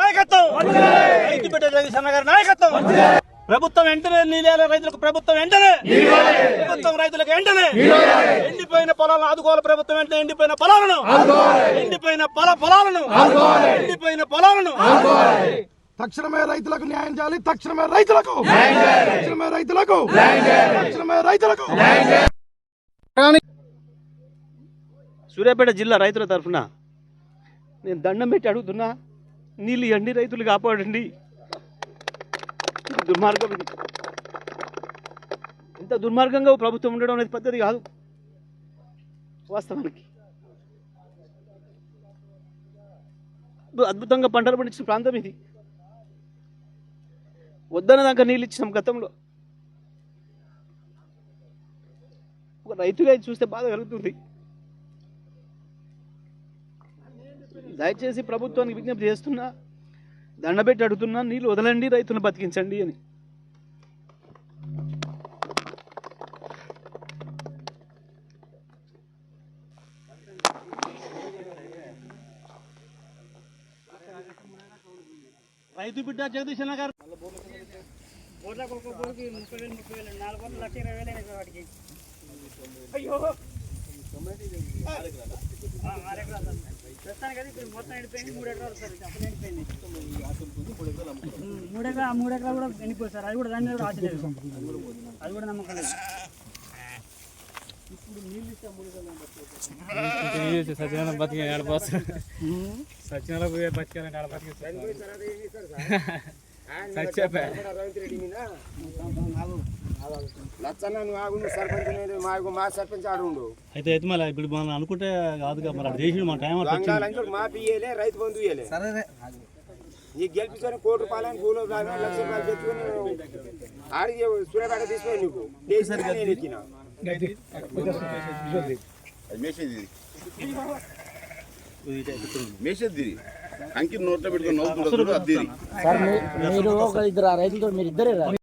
నాయకత్వం! రైతు బిడ్డ జగదీశన్న గారి నాయకత్వం! ప్రభుత్వం వెంటనే నీళ్ళ రైతులకు ప్రభుత్వం వెంటనే! ప్రభుత్వం రైతులకు వెంటనే! ఎండిపోయిన పొలాలను ఆదుకోవాలి ప్రభుత్వం వెంటనే ఎండిపోయిన పొలాలను! ఎండిపోయిన పొల పొలాలను! ఎండిపోయిన పొలాలను! తక్షణమే రైతులకు న్యాయం చేయాలి తక్షణమే రైతులకు! తక్షణమే రైతులకు! తక్షణమే రైతులకు! సూర్యాపేట జిల్లా రైతుల తరఫున నేను దండం పెట్టి అడుగుతున్నా నీళ్ళు ఇవ్వండి రైతులు కాపాడండి. దుర్మార్గం ఇది. ఇంత దుర్మార్గంగా ప్రభుత్వం ఉండడం అనేది పద్ధతి కాదు. వాస్తవానికి. అద్భుతంగా పంటలు పండించిన ప్రాంతం ఇది. వద్దన దాకా నీళ్ళు ఇచ్చినాం గతంలో. ఒక రైతుగా ఇది చూస్తే బాధ కలుగుతుంది. దయచేసి ప్రభుత్వానికి విజ్ఞప్తి చేస్తున్నా దండబెట్టి అడుగుతున్నా నీళ్ళు వదలండి రైతులను బతికించండి అని. రైతు బిడ్డ జగదీశన్న గారు. బోర్లకు ఒక బోర్కి ముప్పై వేలు ముప్పై వేలు నాలుగు వందల లక్ష ఇరవై వేలు అయినాయి వాటికి అయ్యో. ఆ, ఆరు ఎకరాలు సార్. ప్రస్తుతానికి అయితే ఇప్పుడు మొత్తం ఎండిపోయింది మూడు ఎకరాలు సార్ అసలు ఎండిపోయింది. ఉమ్, మూడు ఎకరా మూడు ఎకరాలు కూడా ఎండిపోయి సార్ అది కూడా దాని మీద కూడా ఆశ లేదు. అది కూడా నమ్మకం లేదు. బతికాలంటే ఆడ బతికే మా మా సర్పంచ్ ఆడుండు అయితే అయితే మళ్ళీ ఇప్పుడు మనం అనుకుంటే కాదుగా మరి చేసి మన టైం మా పియ్యలే రైతు బంధు ఇయ్యలే. నీకు గెలిపించుకొని కోటి రూపాయలు భూలో లక్ష రూపాయలు తెచ్చుకొని ఆడికి సూర్యపేట తీసుకొని నీకు. నేను ఎక్కిన మేసేది అంకి నోట్లో పెట్టుకొని సార్ మీ- మీరు ఒక ఇద్దరు రైతులతో మీరు ఇద్దరే రా.